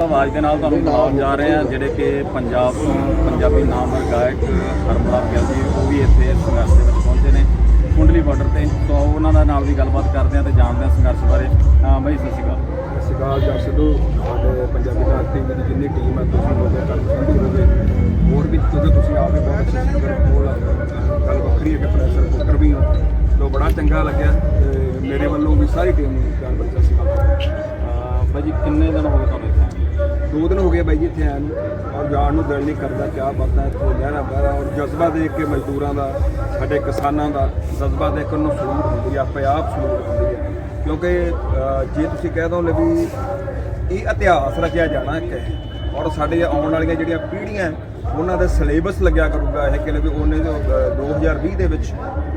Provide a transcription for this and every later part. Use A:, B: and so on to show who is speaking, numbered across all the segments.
A: ਆਵਾਜ਼ ਦੇ ਨਾਲ ਤੁਹਾਨੂੰ ਮਿਲਾਉਣ ਜਾ ਰਹੇ ਹਾਂ ਜਿਹੜੇ ਕਿ ਪੰਜਾਬ ਤੋਂ ਪੰਜਾਬੀ ਨਾਮਵਰ ਗਾਇਕ ਹਰਮਲਾ ਗਿੱਲ ਜੀ ਉਹ ਵੀ ਇੱਥੇ ਸੰਘਰਸ਼ ਦੇ ਵਿੱਚ ਪਹੁੰਚੇ ਨੇ ਕੁੰਡਲੀ ਬਾਰਡਰ ਤੇ। ਸੋ ਉਹਨਾਂ ਦਾ ਨਾਲ ਵੀ ਗੱਲਬਾਤ ਕਰਦੇ ਹਾਂ ਤੇ ਜਾਣਦੇ ਹਾਂ ਸੰਘਰਸ਼ ਬਾਰੇ। ਹਾਂ ਬਾਈ ਸਤਿ ਸ਼੍ਰੀ ਅਕਾਲ।
B: ਸਿਕਾਲ ਜਰ ਸਿੱਧੂ। ਸਾਡੇ ਪੰਜਾਬੀ ਧਰਤੀ ਦੀ ਜਿੰਨੀ ਟੀਮ ਹੈ ਤੁਸੀਂ ਹੋਵੇ ਕਰ ਸੰਧੀ ਹੋਵੇ ਹੋਰ ਵੀ ਕਿਉਂਕਿ ਤੁਸੀਂ ਆਪ ਹੀ ਬਹੁਤ ਅੱਛੇ ਸਿੰਗਰ ਕੋਲ ਗੱਲ ਵੱਖਰੀ ਹੈ ਕਿ ਪ੍ਰੈਸ਼ਰ ਕੁੱਕਰ ਵੀ ਹੋ। ਤੋ ਬੜਾ ਚੰਗਾ ਲੱਗਿਆ ਤੇ ਮੇਰੇ ਵੱਲੋਂ ਵੀ ਸਾਰੀ ਟੀਮ ਨੂੰ ਜਾਨ ਬਰਕਤ ਸਿਕਾਲ
A: ਅਹ ਬਾਈ ਜੀ ਕਿੰਨੇ ਦਿਨ ਹੋ ਗਏ ਤੁਹਾਨੂੰ ਇੱਥੇ?
B: ਦੋ ਦਿਨ ਹੋ ਗਏ ਬਾਈ ਜੀ ਇੱਥੇ ਆਏ ਨੂੰ ਔਰ ਜਾਣ ਨੂੰ ਦਿਲ ਨਹੀਂ ਕਰਦਾ ਕਿਆ ਬਾਤਾਂ ਇੱਥੇ ਲਹਿਰਾ ਬਹਿਰਾ ਔਰ ਜਜ਼ਬਾ ਦੇਖ ਕੇ ਮਜ਼ਦੂਰਾਂ ਦਾ ਸਾਡੇ ਕਿਸਾਨਾਂ ਦਾ ਜਜ਼ਬਾ ਦੇਖਣ ਨੂੰ ਉਹਨੂੰ ਸਲੂਟ ਹੁੰਦੀ ਆ ਆਪੇ ਆਪ ਸਲੂਟ ਹੁੰਦੀ ਹੈ ਕਿਉਂਕਿ ਜੇ ਤੁਸੀਂ ਕਹਿ ਦੋ ਲੈ ਵੀ ਇਹ ਇਤਿਹਾਸ ਰਚਿਆ ਜਾਣਾ ਇੱਕ ਹੈ ਔਰ ਸਾਡੇ ਆਉਣ ਵਾਲੀਆਂ ਜਿਹੜੀਆਂ ਪੀੜ੍ਹੀਆਂ ਉਹਨਾਂ ਦਾ ਸਿਲੇਬਸ ਲੱਗਿਆ ਕਰੂਗਾ ਇਹ ਕਿ ਵੀ ਉਹਨੇ ਜੋ, ਅਹ, 2020 ਦੇ ਵਿੱਚ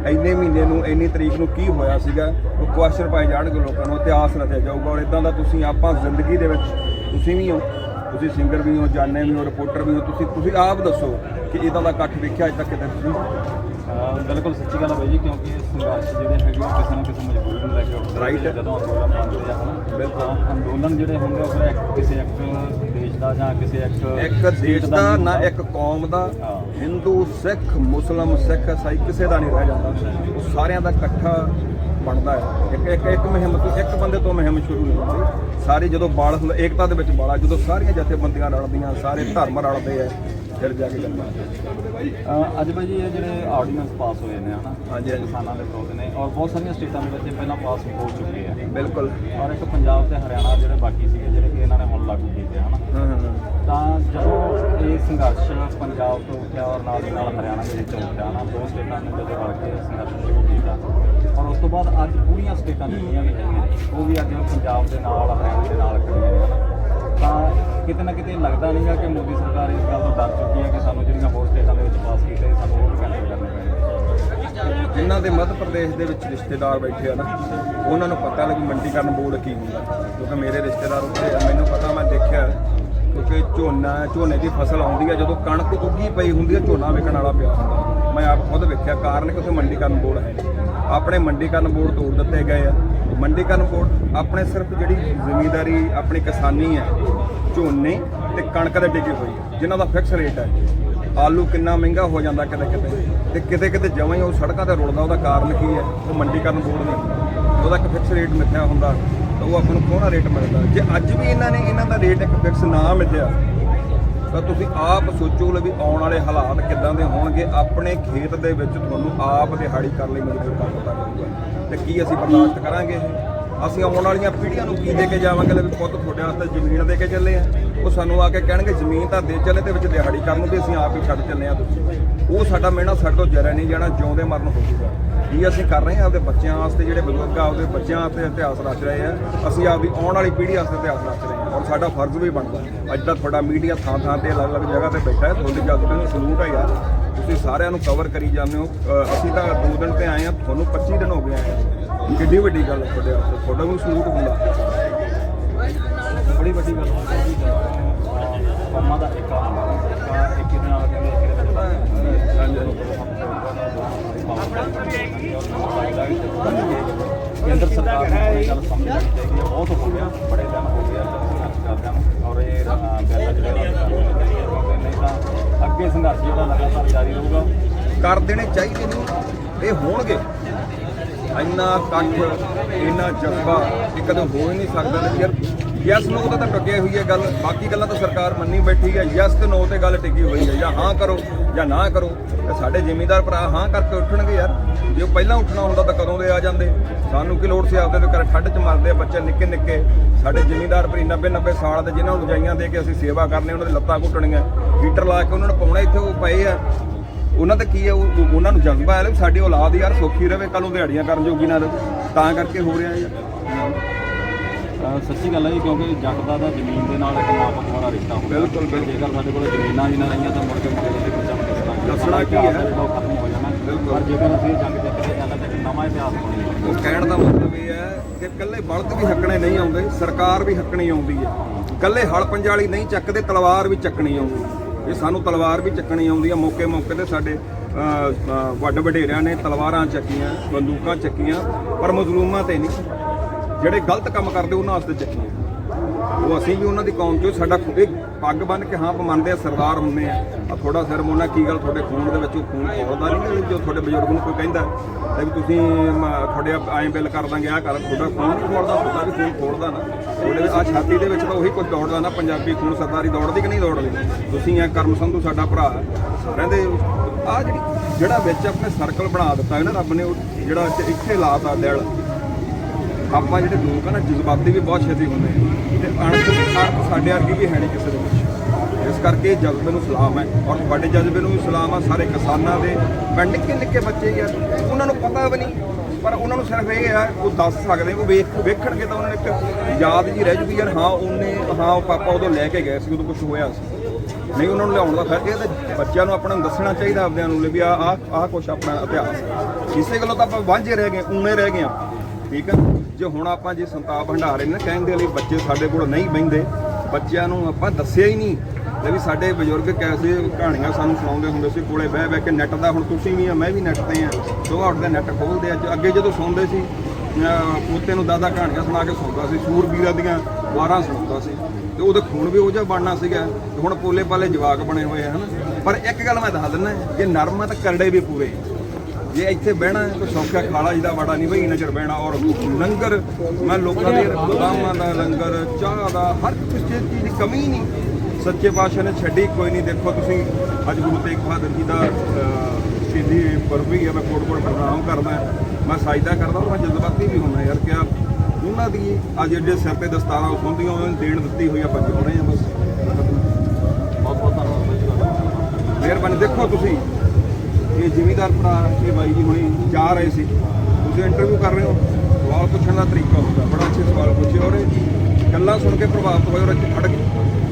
B: ਇੰਨੇ ਮਹੀਨੇ ਨੂੰ ਇੰਨੀ ਤਰੀਕ ਨੂੰ ਕੀ ਹੋਇਆ ਸੀਗਾ ਉਹ ਕੁਐਸਚਨ ਪਾਏ ਜਾਣਗੇ ਲੋਕਾਂ ਨੂੰ ਇਤਿਹਾਸ ਰਚਿਆ ਜਾਊਗਾ ਔਰ ਇਦਾਂ ਦਾ ਤੁਸੀਂ ਆਪਾਂ ਜ਼ਿੰਦਗੀ ਦੇ ਵਿੱਚ ਤੁਸੀਂ ਵੀ ਹੋ। ਤੁਸੀਂ ਸਿੰਗਰ ਵੀ ਹੋ ਜਾਣੇ ਵੀ ਹੋ ਰਿਪੋਰਟਰ ਵੀ ਹੋ ਤੁਸੀਂ ਤੁਸੀਂ ਆਪ ਦੱਸੋ ਕਿ ਇਦਾਂ ਦਾ ਇਕੱਠ ਵੇਖਿਆ ਅਜੇ ਤੱਕ ਕਿਤੇ ਤੁਸੀਂ
A: ਬਿਲਕੁਲ ਸੱਚੀ ਗੱਲ ਹੈ ਬਾਈ ਜੀ ਕਿਉਂਕਿ ਇਹ ਸੰਘਰਸ਼ ਜਿਹੜੇ ਹੈਗੇ ਉਹ ਕਿਸੇ ਨਾ ਕਿਸੇ ਮਜਬੂਰੀ ਨੂੰ ਲੈ ਕੇ ਉੱਠਦੇ
B: ਹੈ।
A: ਜਦੋਂ ਅੰਦੋਲਨ ਬਣਦੇ ਆ ਹਨਾ ਬਿਲਕੁਲ ਅੰਦੋਲਨ ਜਿਹੜੇ ਹੁੰਦੇ ਉਹ ਇੱਕ ਕਿਸੇ ਇੱਕ ਦੇਸ਼ ਦਾ ਜਾਂ ਕਿਸੇ ਇੱਕ
B: ਇੱਕ ਦੇਸ਼ ਦਾ ਨਾ। ਇੱਕ ਕੌਮ ਦਾ। ਹਿੰਦੂ ਸਿੱਖ ਮੁਸਲਮ ਸਿੱਖ ਈਸਾਈ ਕਿਸੇ ਦਾ ਨਹੀਂ ਰਹਿ ਜਾਂਦਾ ਉਹ ਸਾਰਿਆਂ ਦਾ ਇਕੱਠਾ ਬਣਦਾ ਹੈ। ਇੱਕ ਇੱਕ ਇੱਕ ਮੁਹਿੰਮ ਤੋਂ ਇੱਕ ਬੰਦੇ ਤੋਂ ਮੁਹਿੰਮ ਸ਼ੁਰੂ ਨਹੀਂ ਹੁੰਦੀ। ਸਾਰੀ ਜਦੋਂ ਬਾਲ ਹੁੰਦਾ ਏਕਤਾ ਦੇ ਵਿੱਚ ਬਾਲਾ ਜਦੋਂ ਸਾਰੀਆਂ ਜਥੇਬੰਦੀਆਂ ਰਲਦੀਆਂ ਸਾਰੇ ਧਰਮ ਰਲਦੇ ਆ ਫਿਰ ਜਾ ਕੇ।
A: ਅਹ ਅੱਜ ਜੀ ਇਹ ਜਿਹੜੇ ਆਰਡੀਨੈਂਸ ਪਾਸ ਹੋਏ ਨੇ ਹਨਾ?
B: ਹਾਂਜੀ।
A: ਕਿਸਾਨਾਂ ਦੇ ਵਿਰੋਧ ਨੇ ਔਰ ਬਹੁਤ ਸਾਰੀਆਂ ਸਟੇਟਾਂ ਦੇ ਵਿੱਚ ਇਹ ਪਹਿਲਾਂ ਪਾਸ ਹੋ ਚੁੱਕੇ ਆ।
B: ਬਿਲਕੁਲ।
A: ਔਰ ਇੱਕ ਪੰਜਾਬ ਤੇ ਹਰਿਆਣਾ ਜਿਹੜੇ ਬਾਕੀ ਸੀਗੇ ਜਿਹੜੇ ਕਿ ਇਹਨਾਂ ਨੇ ਹੁਣ ਲਾਗੂ ਕੀਤੇ ਹਨਾ? ਤਾਂ ਜਦੋਂ ਇਹ ਸੰਘਰਸ਼ ਪੰਜਾਬ ਤੋਂ ਉੱਠਿਆ ਔਰ ਨਾਲ ਦੀ ਨਾਲ ਹਰਿਆਣਾ ਦੇ ਵਿੱਚ ਉੱਠਿਆ ਨਾ ਦੋ ਸਟੇਟਾਂ ਨੇ ਜਦੋਂ ਰਲ ਕੇ ਸੰਘਰਸ਼ ਸ਼ੁਰੂ ਕੀਤਾ। ਔਰ ਉਸ ਤੋਂ ਬਾਅਦ ਅੱਜ ਪੂਰੀਆਂ ਸਟੇਟਾਂ ਜਿਹੜੀਆਂ ਵੀ ਹੈਗੀਆਂ ਉਹ ਵੀ ਅੱਜ ਪੰਜਾਬ ਦੇ ਨਾਲ, ਹਰਿਆਣਾ ਦੇ ਨਾਲ ਖੜੀਆਂ ਨੇ। ਤਾਂ ਕਿਤੇ ਨਾ ਕਿਤੇ ਲੱਗਦਾ ਨਹੀਂਗਾ ਕਿ ਮੋਦੀ ਸਰਕਾਰ ਇਸ ਗੱਲ ਤੋਂ ਡਰ ਚੁੱਕੀ ਹੈ ਕਿ ਸਾਨੂੰ ਜਿਹੜੀਆਂ ਹੋਰ ਸਟੇਟਾਂ ਦੇ ਵਿੱਚ ਪਾਸ ਕੀਤੇ, ਸਾਨੂੰ ਉਹ ਵੀ ਕਰਨੇ ਪੈਣਗੇ
B: ਜਿਨ੍ਹਾਂ ਦੇ ਮੱਧ ਪ੍ਰਦੇਸ਼ ਦੇ ਵਿੱਚ ਰਿਸ਼ਤੇਦਾਰ ਬੈਠੇ ਆ ਨਾ, ਉਹਨਾਂ ਨੂੰ ਪਤਾ ਲੱਗ ਮੰਡੀਕਰਨ ਬੋਰਡ ਕੀ ਹੁੰਦਾ। ਕਿਉਂਕਿ ਮੇਰੇ ਰਿਸ਼ਤੇਦਾਰ ਉੱਥੇ ਮੈਨੂੰ ਪਤਾ, ਮੈਂ ਦੇਖਿਆ ਕਿਉਂਕਿ ਝੋਨਾ, ਝੋਨੇ ਦੀ ਫਸਲ ਆਉਂਦੀ ਹੈ ਜਦੋਂ ਕਣਕ ਉੱਗੀ ਪਈ ਹੁੰਦੀ ਹੈ ਝੋਨਾ ਵਿਕਣ ਵਾਲਾ ਪਿਆ ਹੁੰਦਾ। ਮੈਂ ਆਪ ਖੁਦ ਵੇਖਿਆ, ਕਾਰਨ ਕਿ ਉੱਥੇ ਮੰਡੀਕਰਨ ਬੋਰਡ ਹੈ। ਆਪਣੇ ਮੰਡੀਕਰਨ ਬੋਰਡ ਤੋੜ ਦਿੱਤੇ ਗਏ ਆ। ਮੰਡੀਕਰਨ ਬੋਰਡ ਆਪਣੇ ਸਿਰਫ ਜਿਹੜੀ ਜ਼ਿਮੀਂਦਾਰੀ ਆਪਣੀ ਕਿਸਾਨੀ ਹੈ, ਝੋਨੇ ਤੇ ਕਣਕ ਦੇ ਡਿੱਗੀ ਹੋਈ ਹੈ, ਜਿਨ੍ਹਾਂ ਦਾ ਫਿਕਸ ਰੇਟ ਹੈ। ਆਲੂ ਕਿੰਨਾ ਮਹਿੰਗਾ ਹੋ ਜਾਂਦਾ ਕਿਤੇ ਕਿਤੇ ਤੇ ਕਿਤੇ ਕਿਤੇ ਜਮਾਂ ਹੀ ਉਹ ਸੜਕਾਂ ਤੇ ਰੁਲਦਾ ਉਹਦਾ ਕਾਰਨ ਕੀ ਹੈ? ਉਹ ਮੰਡੀਕਰਨ ਬੋਰਡ ਨਹੀਂ। ਉਹਦਾ ਇੱਕ ਫਿਕਸ ਰੇਟ ਮਿੱਥਿਆ ਹੁੰਦਾ, ਤਾਂ ਉਹ ਆਪਾਂ ਨੂੰ ਕੋਹਣਾ ਰੇਟ ਮਿਲਦਾ। ਜੇ ਅੱਜ ਵੀ ਇਹਨਾਂ ਨੇ, ਇਹਨਾਂ ਦਾ ਰੇਟ ਇੱਕ ਫਿਕਸ ਨਾ ਮਿੱਥਿਆ ਤਾਂ ਤੁਸੀਂ ਆਪ ਸੋਚੋ ਲੈ ਵੀ ਆਉਣ ਵਾਲੇ ਹਾਲਾਤ ਕਿੱਦਾਂ ਦੇ ਹੋਣਗੇ। ਆਪਣੇ ਖੇਤ ਦੇ ਵਿੱਚ ਤੁਹਾਨੂੰ ਆਪ ਦਿਹਾੜੀ ਕਰਨ ਲਈ ਮਜਬੂਰ ਕਰ ਦਿੱਤਾ ਜਾਊਗਾ। ਤੇ ਕੀ ਅਸੀਂ ਬਰਦਾਸ਼ਤ ਕਰਾਂਗੇ ਅਸੀਂ ਆਉਣ ਵਾਲੀਆਂ ਪੀੜ੍ਹੀਆਂ ਨੂੰ ਕੀ ਦੇ ਕੇ ਜਾਵਾਂਗੇ? ਲੈ ਵੀ ਪੁੱਤ ਤੁਹਾਡੇ ਵਾਸਤੇ ਜ਼ਮੀਨ ਦੇ ਕੇ ਚੱਲੇ ਆ। ਉਹ ਸਾਨੂੰ ਆ ਕੇ ਕਹਿਣਗੇ, ਜ਼ਮੀਨ ਤਾਂ ਦੇ ਚੱਲੇ ਤੇ ਵਿੱਚ ਦਿਹਾੜੀ ਕਰਨ ਨੂੰ ਅਸੀਂ ਆਪ ਹੀ ਛੱਡ ਚੱਲੇ ਆ ਤੁਸੀਂ। ਉਹ ਸਾਡਾ ਮਿਹਣਾ ਸਾਡੇ ਤੋਂ ਜਰਿਆ ਨਹੀਂ ਜਾਣਾ, ਜਿਉਂਦੇ ਮਰਨ ਹੋ ਜਾਊਗਾ। ਕੀ ਅਸੀਂ ਕਰ ਰਹੇ ਹਾਂ ਆਪਦੇ ਬੱਚਿਆਂ ਵਾਸਤੇ ਜਿਹੜੇ ਬਜ਼ੁਰਗ ਆ, ਆਪਦੇ ਬੱਚਿਆਂ ਵਾਸਤੇ ਇਤਿਹਾਸ ਰਚ ਰਹੇ ਆ। ਅਸੀਂ ਆਪਦੀ ਆਉਣ ਵਾਲੀ ਪੀੜ੍ਹੀ ਵਾਸਤੇ ਇਤਿਹਾਸ ਰਚ ਰਹੇ ਹਾਂ ਔਰ ਸਾਡਾ ਫਰਜ਼ ਵੀ ਬਣਦਾ। ਅੱਜ ਤੱਕ ਤੁਹਾਡਾ ਮੀਡੀਆ ਥਾਂ ਥਾਂ ਤੇ ਅਲੱਗ-ਅਲੱਗ ਜਗ੍ਹਾ ਤੇ ਬੈਠਾ ਹੈ। ਤੁਹਾਡੀ ਜਜ਼ਬੇ ਨੂੰ ਸਲੂਟ ਹੈ ਯਾਰ। ਤੁਸੀਂ ਸਾਰਿਆਂ ਨੂੰ ਕਵਰ ਕਰੀ ਜਾਂਦੇ ਹੋ। ਅਸੀਂ ਤਾਂ ਦੋ ਦਿਨ ਤੇ ਆਏ ਆ। ਤੁਹਾਨੂੰ 25 ਦਿਨ ਹੋ ਗਏ ਆਏ ਕਿੱਡੀ ਵੱਡੀ ਗੱਲ ਤੁਹਾਡੇ ਵਾਸਤੇ ਤੁਹਾਡਾ ਵੀ ਸਲੂਟ ਹੁੰਦਾ?
A: ਬੜੀ ਵੱਡੀ ਗੱਲ ਕੰਮਾਂ ਦਾ ਇੱਕ ਹੁੰਦਾ ਇੱਕ ਇੱਕ ਦੇ ਨਾਲ ਕਹਿੰਦੇ ਇੱਕ ਦੇ ਨਾਲ
B: ਹਾਂਜੀ।
A: ਕੇਂਦਰ ਸਰਕਾਰ ਨੂੰ ਚਾਹੀਦੀ ਹੈ ਬਹੁਤ ਹੋ ਗਿਆ। ਬੜੇ ਦਿਨ ਹੋ ਔਰ ਇਹ ਜਿਹੜੇ ਨਹੀਂ ਤਾਂ ਅੱਗੇ ਸੰਘਰਸ਼ ਜਿਹੜਾ ਲਗਾਤਾਰ ਜਾਰੀ ਰਹੂਗਾ।
B: ਕਰ ਦੇਣੇ ਚਾਹੀਦੇ ਨੇ। ਇਹ ਹੋਣਗੇ। ਇੰਨਾ ਇਕੱਠ, ਇੰਨਾ ਜਜ਼ਬਾ ਇਹ ਕਦੇ ਹੋ ਹੀ ਨਹੀਂ ਸਕਦਾ ਯਾਰ। ਯੈਸ ਨੋ ਤਾਂ ਟੱਕੇ ਹੋਈ ਹੈ ਗੱਲ। ਬਾਕੀ ਗੱਲਾਂ ਤਾਂ ਸਰਕਾਰ ਮੰਨੀ ਬੈਠੀ ਹੈ। ਯੈਸ ਤੇ ਨੋ ਤੇ ਗੱਲ ਟਿਕੀ ਹੋਈ ਹੈ। ਜਾਂ ਹਾਂ ਕਰੋ ਜਾਂ ਨਾ ਕਰੋ। ਤੇ ਸਾਡੇ ਜ਼ਿਮੀਂਦਾਰ ਭਰਾ ਹਾਂ ਕਰਕੇ ਉੱਠਣਗੇ ਯਾਰ। ਜੇ ਉਹ ਪਹਿਲਾਂ ਉੱਠਣਾ ਹੁੰਦਾ ਤਾਂ ਕਦੋਂ ਦੇ ਆ ਜਾਂਦੇ? ਸਾਨੂੰ ਕੀ ਲੋੜ ਸੀ ਆਪਦੇ ਤੇ ਕਰ ਠੱਡ ਚ ਮਰਦੇ ਆ ਬੱਚੇ ਨਿੱਕੇ ਨਿੱਕੇ? ਸਾਡੇ ਜ਼ਿਮੀਂਦਾਰ ਭਰੀ 90 90 ਸਾਲ ਦੇ ਜਿਨ੍ਹਾਂ ਨੂੰ ਰਜਾਈਆਂ ਦੇ ਕੇ ਅਸੀਂ ਸੇਵਾ ਕਰਨੇ, ਉਹਨਾਂ ਦੇ ਲੱਤਾਂ ਘੁੱਟਣੀਆਂ। ਹੀਟਰ ਲਾ ਕੇ ਉਹਨਾਂ ਨੂੰ ਪਾਉਣਾ ਇੱਥੇ ਉਹ ਪਏ ਆ। ਉਹਨਾਂ ਦਾ ਕੀ ਹੈ ਉਹ ਉਹ- ਉਹਨਾਂ ਨੂੰ ਜਜ਼ਬਾ ਹੈ ਵੀ ਸਾਡੀ ਔਲਾਦ ਯਾਰ ਸੌਖੀ ਰਵੇ ਕੱਲ ਨੂੰ ਦਿਹਾੜੀਆਂ ਕਰਨ ਜੋਗੀ ਨਾ ਰਹੇ ਤਾਂ ਕਰਕੇ ਹੋ ਰਿਹਾ ਯਾਰ
A: ਅ, ਸੱਚੀ ਗੱਲ ਹੈ ਜੀ ਕਿਉਂਕਿ ਜੱਟ ਦਾ ਜ਼ਮੀਨ ਦੇ ਨਾਲ ਇੱਕ ਮਾਪਕ ਵਾਲਾ ਰਿਸ਼ਤਾ ਹੁੰਦਾ
B: ਬਿਲਕੁਲ, ਬਿਲਕੁਲ।
A: ਜੇਕਰ ਸਾਡੇ ਕੋਲ ਜ਼ਮੀਨਾਂ ਹੀ ਨਾ ਰਹੀਆਂ ਤਾਂ ਮੁੜ ਕੇ ਦੇ ਬੱਚਾ ਨੂੰ ਦੱਸਣਾ ਕੀ?
B: ਦੱਸਣਾ
A: ਸਾਡਾ
B: ਕੀ ਹੈ?
A: ਇਤਿਹਾਸ ਉਹ ਖਤਮ ਹੋ ਜਾਣਾ
B: ਬਿਲਕੁਲ।
A: ਪਰ ਜੇਕਰ ਅਸੀਂ ਜੰਗ ਜਿੱਤ ਕੇ ਜਾਣਾ ਤਾਂ ਇੱਕ ਨਵਾਂ ਇਤਿਹਾਸ ਬਣੇਗਾ
B: ਉਹ ਕਹਿਣ ਦਾ ਮਤਲਬ ਇਹ ਹੈ ਕਿ ਕੱਲੇ ਬਲਦ ਵੀ ਹੱਕਣੇ ਨਹੀਂ ਆਉਂਦੇ ਸਰਕਾਰ ਵੀ ਹੱਕਣੀ ਆਉਂਦੀ ਹੈ ਕੱਲੇ ਹਲ ਪੰਜਾਲੀ ਨਹੀਂ ਚੱਕਦੇ ਤਲਵਾਰ ਵੀ ਚੱਕਣੀ ਆਉਂਦੀ ਹੈ। ਇਹ ਸਾਨੂੰ ਤਲਵਾਰ ਵੀ ਚੱਕਣੀ ਆਉਂਦੀ ਹੈ ਮੌਕੇ ਮੌਕੇ ਤੇ ਸਾਡੇ ਵੱਡ ਵਡੇਰਿਆਂ ਨੇ ਤਲਵਾਰਾਂ ਚੱਕੀਆਂ, ਬੰਦੂਕਾਂ ਚੱਕੀਆਂ, ਪਰ ਮਜ਼ਲੂਮਾਂ ਤੇ ਨਹੀਂ। ਜਿਹੜੇ ਗਲਤ ਕੰਮ ਕਰਦੇ ਉਹਨਾਂ ਵਾਸਤੇ ਚੱਕੀਆਂ। ਉਹ ਅਸੀਂ ਵੀ ਉਹਨਾਂ ਦੀ ਕੌਮ ਚੋਂ ਸਾਡਾ ਖੁ- ਇਹ ਪੱਗ ਬੰਨ ਕੇ ਹਾਂ ਆਪਾਂ ਮੰਨਦੇ ਆ ਸਰਦਾਰ ਹੁੰਦੇ ਆ। ਆ ਥੋੜਾ ਸਿਰ ਮੋਨਾ ਕੀ ਗੱਲ ਤੁਹਾਡੇ ਖੂਨ ਦੇ ਵਿੱਚ ਉਹ ਖੂਨ ਖੋਲਦਾ ਨਹੀਂ ਜੋ ਤੁਹਾਡੇ ਬਜ਼ੁਰਗ ਨੂੰ ਕੋਈ ਕਹਿੰਦਾ? ਤੇ ਵੀ ਤੁਸੀਂ ਮ, ਤੁਹਾਡੇ ਐਂ ਬਿੱਲ ਕਰ ਦਾਂਗੇ ਆ ਕਰ ਤੁਹਾਡਾ ਖੂਨ ਨਹੀਂ ਖੋਲਦਾ ਤੁਹਾਡਾ ਵੀ ਖੂਨ ਖੋਲਦਾ ਨਾ। ਤੁਹਾਡੇ ਆ ਛਾਤੀ ਦੇ ਵਿੱਚ ਤਾਂ ਉਹੀ ਕੁਝ ਦੌੜਦਾ ਨਾ ਪੰਜਾਬੀ ਖੂਨ ਸਰਦਾਰੀ ਦੌੜਦੀ ਕਿ ਨਹੀਂ ਦੌੜਦੀ? ਤੁਸੀਂ ਆ ਕਰਮ ਸੰਧੂ ਸਾਡਾ ਭਰਾ ਰਹਿੰਦੇ ਦੇ ਆ ਜਿਹੜੀ ਜਿਹੜਾ ਵਿੱਚ ਆਪਣੇ ਸਰਕਲ ਬਣਾ ਦਿੱਤਾ ਹੈ ਨਾ ਰੱਬ ਨੇ ਉਹ ਜਿਹੜਾ ਇੱਥੇ- ਇੱਥੇ ਲਾਤਾ ਦਿਲ ਆਪਾਂ ਜਿਹੜੇ ਲੋਕ ਆ ਨਾ, ਜਜ਼ਬਾਤੀ ਵੀ ਬਹੁਤ ਛੇਤੀ ਹੁੰਦੇ ਆ। ਤੇ ਅਣਖ ਅਣਖ ਸਾਡੇ ਵਰਗੀ ਵੀ ਹੈ ਨਹੀਂ ਕਿਸੇ ਦੇ ਵਿੱਚ। ਇਸ ਕਰਕੇ ਜਜ਼ਬੇ ਨੂੰ ਸਲਾਮ ਹੈ। ਔਰ ਤੁਹਾਡੇ ਜਜ਼ਬੇ ਨੂੰ ਵੀ ਸਲਾਮ ਆ, ਸਾਰੇ ਕਿਸਾਨਾਂ ਦੇ। ਪਿੰਡ ਨਿੱਕੇ ਨਿੱਕੇ ਬੱਚੇ ਯਾਰ ਉਹਨਾਂ ਨੂੰ ਪਤਾ ਵੀ ਨਹੀਂ, ਪਰ ਉਹਨਾਂ ਨੂੰ ਸਿਰਫ ਇਹ ਆ, ਉਹ ਦੱਸ ਸਕਦੇ ਉਹ ਵੇਖ ਵੇਖਣਗੇ ਤਾਂ ਉਹਨਾਂ ਨੂੰ ਇੱਕ ਯਾਦ ਜੀ ਰਹਿ ਜੂਗੀ, ਯਾਰ ਹਾਂ, ਉਹਨੇ, ਹਾਂ, ਉਹ ਪਾਪਾ ਉਦੋਂ ਲੈ ਕੇ ਗਏ ਸੀ, ਉਦੋਂ ਕੁਝ ਹੋਇਆ ਸੀ। ਨਹੀਂ, ਉਹਨਾਂ ਨੂੰ ਲਿਆਉਣ ਦਾ ਫ਼ਰਕ ਇਹ ਤਾਂ ਬੱਚਿਆਂ ਨੂੰ ਆਪਣਾ ਦੱਸਣਾ ਚਾਹੀਦਾ ਆਪਦਿਆਂ ਨੂੰ ਵੀ ਆ ਆ ਆ ਕੁਛ ਆਪਣਾ ਇਤਿਹਾਸ। ਇਸੇ ਗੱਲੋਂ ਤਾਂ ਆਪਾਂ ਵਾਂਝੇ ਰਹਿ ਗਏ, ਊਣੇ ਰਹਿ ਗਏ ਆਪਾਂ ਠੀਕ ਹੈ ਜੇ ਹੁਣ ਆਪਾਂ ਜੇ ਸੰਤਾਪ ਭੰਡਾਰੇ ਨੇ ਕਹਿੰਦੇ ਲਈ ਬੱਚੇ ਸਾਡੇ ਕੋਲ ਨਹੀਂ ਬਹਿੰਦੇ, ਬੱਚਿਆਂ ਨੂੰ ਆਪਾਂ ਦੱਸਿਆ ਹੀ ਨਹੀਂ ਤੇ ਵੀ ਸਾਡੇ ਬਜ਼ੁਰਗ ਕੈਸੇ ਕਹਾਣੀਆਂ ਸਾਨੂੰ ਸੁਣਾਉਂਦੇ ਹੁੰਦੇ ਸੀ, ਕੋਲੇ ਬਹਿ ਬਹਿ ਕੇ ਨੈਟ ਦਾ ਹੁਣ ਤੁਸੀਂ ਵੀ ਆ, ਮੈਂ ਵੀ ਨੈਟ ਤੇ ਆ ਸੁਬਾਹ ਉੱਠਦੇ ਨੈਟ ਖੋਲਦੇ ਆ, ਅੱਗੇ ਜਦੋਂ ਸੌਂਦੇ ਸੀ, ਅਹ, ਪੋਤੇ ਨੂੰ ਦਾਦਾ ਕਹਾਣੀਆਂ ਸੁਣਾ ਕੇ ਸੌਂਦਾ ਸੀ ਸੂਰਬੀਰਾਂ ਦੀਆਂ ਵਾਰਾਂ ਸੁਣਾਉਂਦਾ ਸੀ ਤੇ ਉਹਦਾ ਖੂਨ ਵੀ ਉਹ ਜਿਹਾ ਬਣਨਾ ਸੀਗਾ, ਤੇ ਹੁਣ ਪੋਲੇ ਪਾਲੇ ਜਵਾਕ ਬਣੇ ਹੋਏ ਆ, ਹਨ? ਪਰ ਇੱਕ ਗੱਲ ਮੈਂ ਦੱਸ ਦਿੰਦਾ ਕਿ ਨਰਮ ਕਰੜੇ ਵੀ ਪੂਰੇ। ਜੇ ਇੱਥੇ ਬਹਿਣਾ ਹੈ ਤਾਂ ਸੌਖਾ ਖਾਲਾ ਜੀ ਦਾ ਵਾੜਾ ਨਹੀਂ ਬਈ ਨਜ਼ਰ ਬਹਿਣਾ ਔਰ ਲੰਗਰ। ਮੈਂ ਲੋਕਾਂ ਦੇ ਗੁਲਾਮਾਂ ਦਾ ਲੰਗਰ ਚਾਹ ਦਾ ਹਰ ਕਿਸੇ ਚੀਜ਼ ਦੀ ਕਮੀ ਨਹੀਂ। ਸੱਚੇ ਪਾਤਸ਼ਾਹ ਨੇ ਛੱਡੀ ਕੋਈ ਨਹੀਂ। ਦੇਖੋ ਤੁਸੀਂ ਅੱਜ ਗੁਰੂ ਤੇਗ ਬਹਾਦਰ ਜੀ ਦਾ ਸ਼ਹੀਦੀ ਪਰਵੀ ਹੈ ਮੈਂ ਕੋਟ ਕੋਟ ਪ੍ਰਣਾਮ ਕਰਦਾ ਮੈਂ ਸਾਜਦਾ ਕਰਦਾ ਮੈਂ ਜਜ਼ਬਾਤੀ ਵੀ ਹੁੰਦਾ ਯਾਰ ਕਿਆ ਉਹਨਾਂ ਦੀ ਅੱਜ ਜਿਹੜੇ ਸਿਰ ਤੇ ਦਸਤਾਰਾਂ ਹੁੰਦੀਆਂ ਉਹਨਾਂ ਨੂੰ ਦੇਣ ਦਿੱਤੀ ਹੋਈ ਆਪਾਂ ਜਿਉ ਰਹੇ ਹਾਂ ਬਸ।
A: ਬਹੁਤ ਬਹੁਤ ਧੰਨਵਾਦ
B: ਮਿਹਰਬਾਨੀ। ਦੇਖੋ ਤੁਸੀਂ ਇਹ ਜ਼ਿਮੀਦਾਰ ਭਰਾ ਇਹ ਬਾਈ ਜੀ ਹੁਣੇ ਜਾ ਰਹੇ ਸੀ। ਤੁਸੀਂ ਇੰਟਰਵਿਊ ਕਰ ਰਹੇ ਹੋ। ਸਵਾਲ ਪੁੱਛਣ ਦਾ ਤਰੀਕਾ ਹੁੰਦਾ। ਬੜਾ ਅੱਛੇ ਸਵਾਲ ਪੁੱਛੇ ਔਰ ਇਹ ਗੱਲਾਂ ਸੁਣ ਕੇ ਪ੍ਰਭਾਵਿਤ ਹੋਏ ਔਰ ਇੱਥੇ ਖੜ ਗਏ।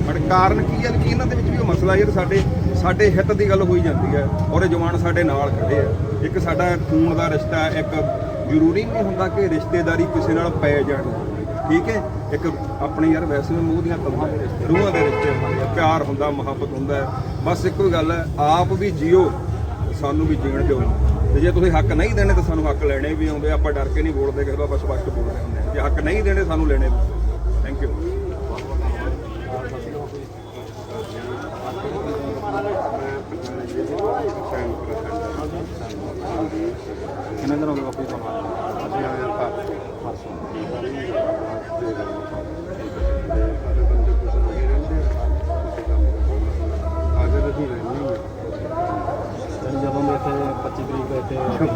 B: ਪਰ ਕਾਰਨ ਕੀ ਹੈ? ਕਿ ਇਹਨਾਂ ਦੇ ਵਿੱਚ ਵੀ ਉਹ ਮਸਲਾ ਹੈ? ਸਾਡੇ ਸਾਡੇ ਹਿੱਤ ਦੀ ਗੱਲ ਹੋਈ ਜਾਂਦੀ ਹੈ ਔਰ ਇਹ ਜਵਾਨ ਸਾਡੇ ਨਾਲ ਖੜੇ ਆ। ਇੱਕ ਸਾਡਾ ਖੂਨ ਦਾ ਰਿਸ਼ਤਾ ਹੈ, ਇੱਕ ਜ਼ਰੂਰੀ ਨਹੀਂ ਹੁੰਦਾ ਕਿ ਰਿਸ਼ਤੇਦਾਰੀ ਕਿਸੇ ਨਾਲ ਪੈ ਜਾਣ। ਠੀਕ ਹੈ? ਇੱਕ ਆਪਣੇ ਯਾਰ ਵੈਸੇ ਵੀ ਮੂੰਹ ਦੀਆਂ ਤਮਾਂ ਰੂਹਾਂ ਦੇ ਰਿਸ਼ਤੇ ਹੁੰਦੇ ਆ ਪਿਆਰ ਹੁੰਦਾ ਮੁਹੱਬਤ ਹੁੰਦਾ। ਬਸ ਇੱਕੋ ਹੀ ਗੱਲ ਹੈ। ਆਪ ਵੀ ਜੀਓ। ਸਾਨੂੰ ਵੀ ਜੀਣ ਦਿਓ। ਤੇ ਜੇ ਤੁਸੀਂ ਹੱਕ ਨਹੀਂ ਦੇਣੇ ਤਾਂ ਸਾਨੂੰ ਹੱਕ ਲੈਣੇ ਵੀ ਆਉਂਦੇ ਆਪਾਂ ਡਰ ਕੇ ਨਹੀਂ ਬੋਲਦੇ ਕਿਸੇ ਦਾ, ਬਸ ਬੋਲ ਬੋਲਦੇ ਹੁੰਦੇ ਆ। ਜੇ ਹੱਕ ਨਹੀਂ ਦੇਣੇ ਸਾਨੂੰ ਲੈਣੇ ਥੈਂਕ ਯੂ
A: ਕਿੰਨੇ ਦਿਨ ਹੋ ਗਏ ਬਾਪੂ ਜੀ ਤੁਹਾਨੂੰ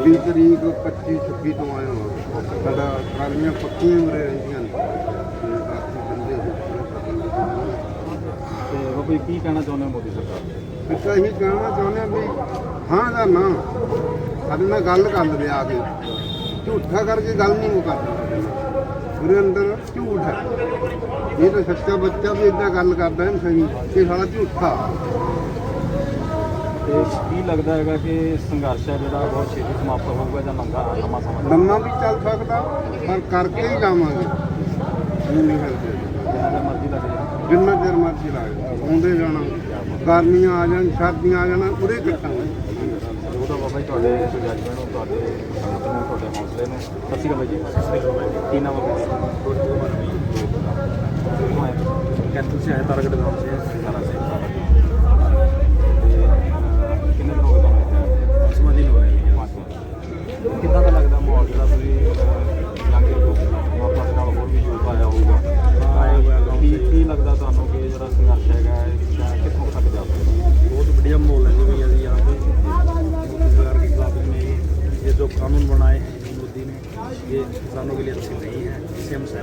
C: 26 ਤਰੀਕ 25 26 ਤੋਂ ਆਏ ਹਾਂ। ਸਾਡਾ ਕਾਲੀਆਂ ਪੱਕੀਆਂ ਉਰੇ ਰਹਿੰਦੀਆਂ ਨੇ। ਤੇ ਬਾਕੀ ਬੰਦੇ
A: ਤੇ ਕੀ ਕਹਿਣਾ ਚਾਹੁੰਦੇ ਹੋ ਮੋਦੀ ਸਰਕਾਰ ਨੂੰ
C: ਅਸੀਂ ਇਹੀ ਕਹਿਣਾ ਚਾਹੁੰਦੇ ਹਾਂ ਵੀ ਹਾਂ ਜਾਂ ਨਾ। ਸਾਡੇ ਨਾਲ ਗੱਲ ਕਰ ਲਵੇ ਆ ਕੇ। ਝੂਠਾ ਕਰਕੇ ਗੱਲ ਨਹੀਂ ਮੁਕਾਉਂਦਾ ਉਹਦੇ ਅੰਦਰ ਝੂਠ ਹੈ। ਇਹ ਤਾਂ ਸੱਚਾ ਬੱਚਾ ਵੀ ਇਦਾਂ ਗੱਲ ਕਰਦਾ ਹੈ ਸਹੀ। ਇਹ ਸਾਲਾ ਝੂਠਾ।
A: ਤੇ ਕੀ ਲੱਗਦਾ ਹੈਗਾ ਕਿ ਸੰਘਰਸ਼ ਹੈ ਜਿਹੜਾ ਬਹੁਤ ਛੇਤੀ ਸਮਾਪਤ ਹੋਊਗਾ ਜਾਂ ਲੰਗਾ ਲੰਮਾ ਸਮਾਂ?
C: ਲੰਮਾ ਵੀ ਚੱਲ ਸਕਦਾ ਪਰ ਕਰਕੇ ਹੀ ਜਾਵਾਂਗੇ ਨਹੀਂ
A: ਜਿੰਨਾ ਚਿਰ ਮਰਜ਼ੀ ਲੱਗ ਜਾਏ
C: ਜਿੰਨਾ ਚਿਰ ਮਰਜ਼ੀ ਲੱਗ ਆਉਂਦੇ ਜਾਣਾ। ਗਰਮੀਆਂ ਆ ਜਾਣ ਸਰਦੀਆਂ ਆ ਜਾਣਾ ਉਰੇ ਕੱਟਾਂਗੇ
A: ਉਹ ਤਾਂ ਬਾਬਾ ਜੀ ਤੁਹਾਡੇ ਜੱਜਮੈਂਟ ਨੂੰ ਤੁਹਾਡੇ ਸੰਗਤ ਨੂੰ ਤੁਹਾਡੇ ਹੌਸਲੇ ਨੂੰ। ਸਤਿ ਸ਼੍ਰੀ ਅਕਾਲ ਜੀ। ਸਤਿ ਸ਼੍ਰੀ ਅਕਾਲ ਕੀ ਨਾਮ ਹੈ ਕੈਂਟੂ ਸੇ ਆਏ? ਤਾਰਗੜ ਗਾਉਂ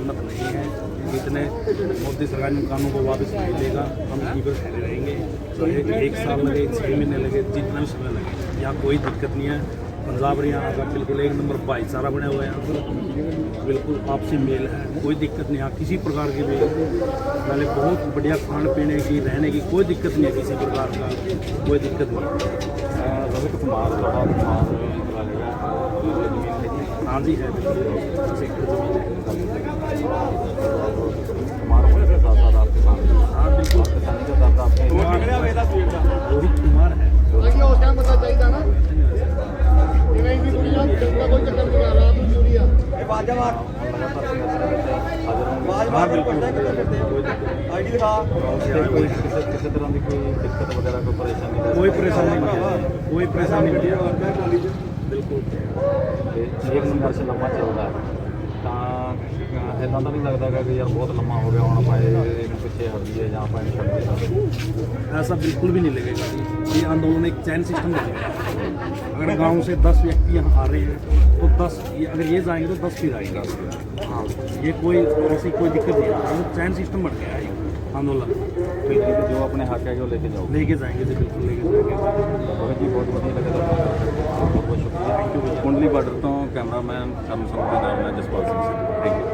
D: सहमत नहीं है। जितने मोदी सरकार ने कानून को वापस नहीं लेगा। हम यहीं पर ठहरे रहेंगे। तो एक, एक साल लगे छः महीने लगे जितना भी समय लगे। यहाँ कोई दिक्कत नहीं है। पंजाब हरियाणा का बिल्कुल एक नंबर भाईचारा बना हुआ है। यहाँ पर बिल्कुल आपसी मेल है। कोई दिक्कत नहीं यहाँ किसी प्रकार की भी पहले बहुत बढ़िया खान पीने की रहने की कोई दिक्कत नहीं है किसी प्रकार का। कोई दिक्कत नहीं हाँ। जी है।
C: ਆਈਡੀ ਦਿਖਾ। ਕੋਈ
A: ਕਿਸੇ ਕਿਸੇ ਤਰ੍ਹਾਂ ਦੀ ਕੋਈ ਦਿੱਕਤ ਵਗੈਰਾ ਕੋਈ ਪਰੇਸ਼ਾਨੀ
D: ਕੋਈ ਪਰੇਸ਼ਾਨੀ ਨਹੀਂ ਕੋਈ ਪਰੇਸ਼ਾਨੀ ਨਹੀਂ ਬਿਲਕੁਲ।
A: ਤਾਂ ਇਦਾਂ ਤਾਂ ਨਹੀਂ ਲੱਗਦਾ ਬਹੁਤ ਲੰਮਾ ਹੋ ਗਿਆ ਹੁਣ ਪਿੱਛੇ ਹਟ ਜਾਈਏ ਜਾਂ
D: ਬਿਲਕੁਲ ਵੀ ਨਹੀਂ ਲੱਗੇਗਾ ਇਹ ਅੰਦੋਲਨ ਇੱਕ अगर गांव से दस व्यक्ति यहाँ आ रहे हैं तो दस ये अगर ये जाएंगे तो दस फिर आएंगे हाँ ये कोई ऐसी कोई दिक्कत नहीं है ये चैन सिस्टम बढ़ गया है ये आंदोलन
A: ਕੋਈ ਜੋ ਆਪਣੇ ਹੱਕ ਹੈਗੇ ਉਹ ਲੈ ਕੇ ਜਾਓ
D: लेके जाएंगे जी बिल्कुल लेके जाएंगे
A: ਬਹੁਤ ਜੀ ਬਹੁਤ ਵਧੀਆ ਲੱਗਿਆ ਤੁਹਾਡਾ ਬਹੁਤ ਬਹੁਤ ਸ਼ੁਕਰੀਆ ਕੁੰਡਲੀ ਬਾਰਡਰ ਤੋਂ ਕੈਮਰਾਮੈਨ ਕਰਨ ਸਿੰਘ ਦੇ ਨਾਲ ਮੈਂ ਜਸਪਾਲ ਸਿੰਘ ਥੈਂਕ ਯੂ